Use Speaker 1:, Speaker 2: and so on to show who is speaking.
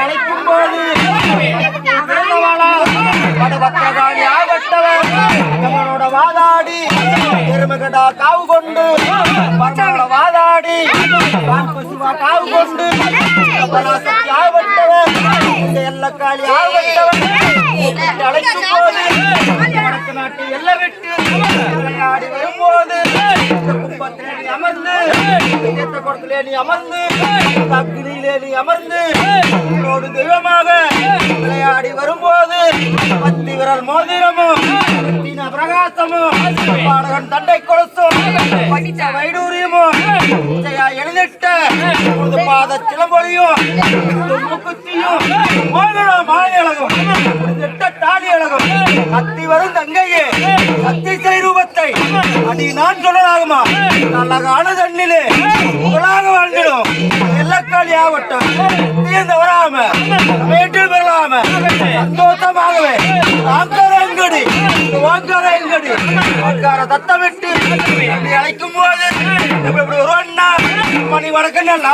Speaker 1: அழைக்கும் போது நம்மளோட வாதாடி எருமகடா காவு கொண்டு பன்னோட வாதாடி பசுவா காவு கொண்டு இந்த எல்லக்காளி ஆகப்பட்டவன் அழைக்கும் போது வடக்கு நாட்டு எல்லை விட்டு விளையாடி வரும்போது இந்த கும்பத்திலே நீ அமர்ந்து ஏத்த குடத்திலே நீ அமர்ந்து அக்னியிலே நீ அமர்ந்து உன்னோடு தெய்வமாக விளையாடி வரும்போது பத்தி விரல் மோதிரமும் பிரகாசமும் பாடகன் தண்டை கொலுசும். பச்சை வைடூரியமும். எழுதிட்ட. பாத சிலம்பொலியும் முக்குத்தியும். மோகன மாயழகும் திட்ட தாடி அழகும் அத்தி வரும் தங்கையே அத்தி ரூபத்தை. அடி நான் சொல்லலாகுமா நல்லகான தண்ணிலே. புகழாக வாழ்ந்திடும். எல்லக்காளி ஆகட்டும் தீர்ந்து வராம மேட்டில் பெறலாம. சந்தோஷமாகவே. ஆங்கார தத்தமிட்டு அழைக்கும் போது இப்படி ஒரு மணி வடக்கு நல்லா